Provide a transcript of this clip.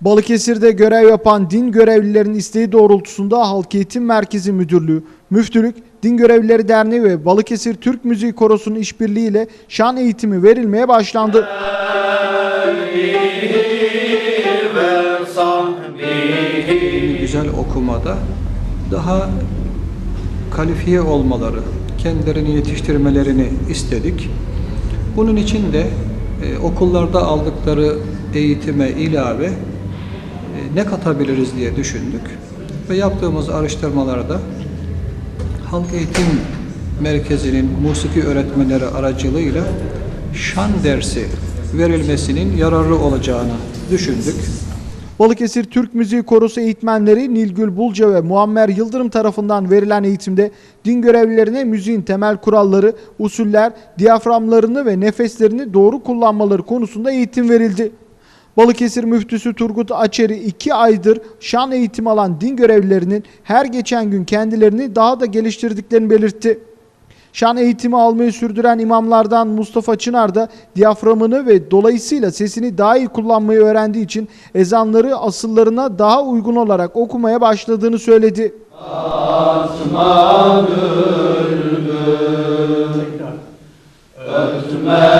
Balıkesir'de görev yapan din görevlilerinin isteği doğrultusunda Halk Eğitim Merkezi Müdürlüğü, Müftülük, Din Görevlileri Derneği ve Balıkesir Türk Müziği Korosu'nun işbirliğiyle şan eğitimi verilmeye başlandı. güzel okumada daha kalifiye olmaları, kendilerini yetiştirmelerini istedik. Bunun için de e, okullarda aldıkları eğitime ilave ne katabiliriz diye düşündük ve yaptığımız araştırmalarda Halk Eğitim Merkezi'nin musiki öğretmenleri aracılığıyla şan dersi verilmesinin yararlı olacağını düşündük. Balıkesir Türk Müziği Korosu eğitmenleri Nilgül Bulca ve Muammer Yıldırım tarafından verilen eğitimde din görevlilerine müziğin temel kuralları, usuller, diyaframlarını ve nefeslerini doğru kullanmaları konusunda eğitim verildi. Balıkesir müftüsü Turgut Açeri 2 aydır şan eğitimi alan din görevlilerinin her geçen gün kendilerini daha da geliştirdiklerini belirtti. Şan eğitimi almayı sürdüren imamlardan Mustafa Çınar da diyaframını ve dolayısıyla sesini daha iyi kullanmayı öğrendiği için ezanları asıllarına daha uygun olarak okumaya başladığını söyledi. Ötme